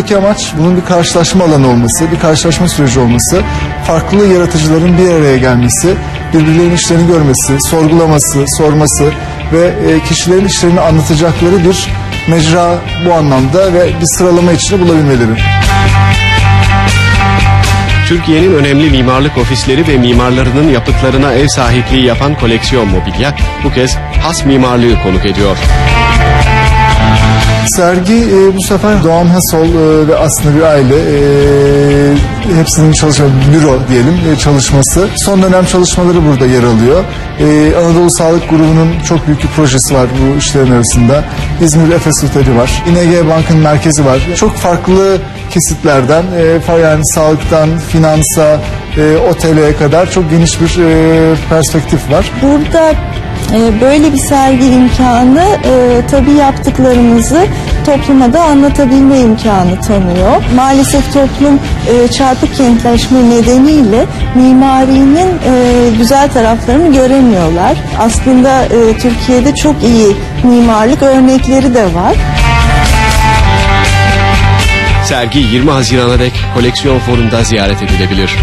Buradaki amaç bunun bir karşılaşma alanı olması, bir karşılaşma süreci olması, farklı yaratıcıların bir araya gelmesi, birbirlerinin işlerini görmesi, sorgulaması, sorması ve e, kişilerin işlerini anlatacakları bir mecra bu anlamda ve bir sıralama içinde bulabilmeleri. Türkiye'nin önemli mimarlık ofisleri ve mimarlarının yapıtlarına ev sahipliği yapan koleksiyon mobilya bu kez has mimarlığı konuk ediyor. Sergi e, bu sefer Doğan Hasol e, ve aslında bir aile e, hepsinin çalışma büro diyelim e, çalışması. Son dönem çalışmaları burada yer alıyor. E, Anadolu Sağlık Grubu'nun çok büyük bir projesi var bu işlerin arasında. İzmir Efes Oteli var. İNG Bank'ın merkezi var. Çok farklı kesitlerden e, yani sağlıktan finansa e, otele kadar çok geniş bir e, perspektif var. Burada e, böyle bir sergi imkanı e, tabii yaptıklarımızı topluma da anlatabilme imkanı tanıyor. Maalesef toplum e, çarpık kentleşme nedeniyle mimarinin e, güzel taraflarını göremiyorlar. Aslında e, Türkiye'de çok iyi mimarlık örnekleri de var. Sergi 20 Haziran'a dek koleksiyon forumda ziyaret edilebilir.